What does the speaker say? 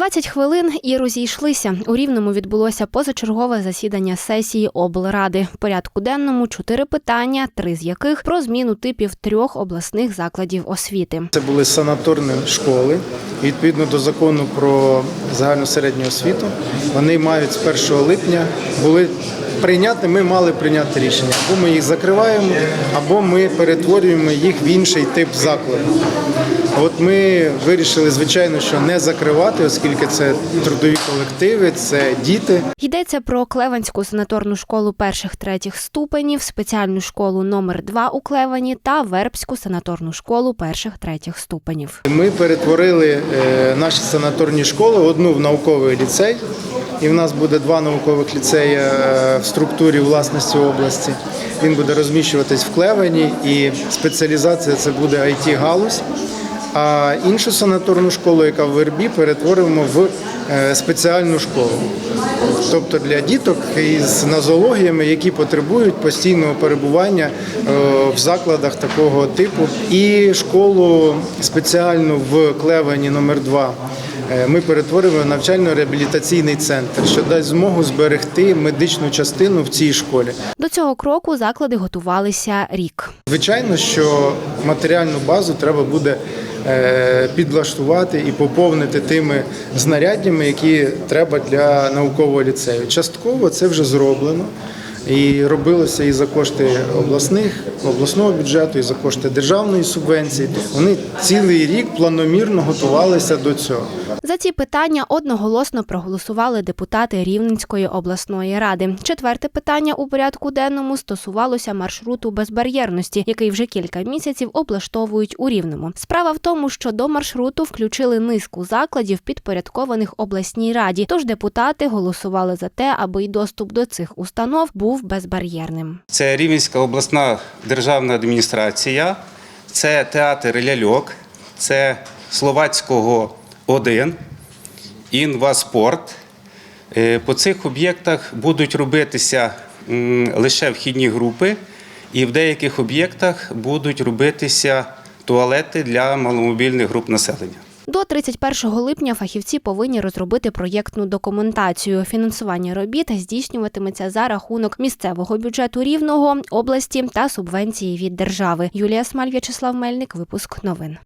20 хвилин і розійшлися. У Рівному відбулося позачергове засідання сесії облради. В порядку денному чотири питання, три з яких про зміну типів трьох обласних закладів освіти. Це були санаторні школи. Відповідно до закону про загальну середню освіту, вони мають з 1 липня були прийняти. Ми мали прийняти рішення. Або ми їх закриваємо, або ми перетворюємо їх в інший тип закладу. От ми вирішили, звичайно, що не закривати, оскільки це трудові колективи, це діти. Йдеться про Клеванську санаторну школу перших третіх ступенів, спеціальну школу номер 2 у Клевані та Вербську санаторну школу перших третіх ступенів. Ми перетворили е, наші санаторні школи одну в науковий ліцей, і в нас буде два наукових ліцеї е, в структурі власності області. Він буде розміщуватись в Клевені, і спеціалізація це буде it галузь А іншу санаторну школу, яка в Вербі, перетворимо в е, спеціальну школу. Тобто для діток із нозологіями, які потребують постійного перебування е, в закладах такого типу, і школу спеціальну в Клевені номер 2 ми перетворимо навчально-реабілітаційний центр, що дасть змогу зберегти медичну частину в цій школі. До цього кроку заклади готувалися рік. Звичайно, що матеріальну базу треба буде е, підлаштувати і поповнити тими знаряддями, які треба для наукового ліцею. Частково це вже зроблено. І робилося і за кошти обласних обласного бюджету, і за кошти державної субвенції. Вони цілий рік планомірно готувалися до цього. За ці питання одноголосно проголосували депутати Рівненської обласної ради. Четверте питання у порядку денному стосувалося маршруту безбар'єрності, який вже кілька місяців облаштовують у Рівному. Справа в тому, що до маршруту включили низку закладів, підпорядкованих обласній раді. Тож депутати голосували за те, аби й доступ до цих установ був безбар'єрним. Це Рівненська обласна державна адміністрація, це театр ляльок, це словацького 1, інваспорт. Е, По цих об'єктах будуть робитися лише вхідні групи, і в деяких об'єктах будуть робитися туалети для маломобільних груп населення. До 31 липня фахівці повинні розробити проєктну документацію. Фінансування робіт здійснюватиметься за рахунок місцевого бюджету рівного області та субвенції від держави. Юлія Смаль, В'ячеслав Мельник. Випуск новин.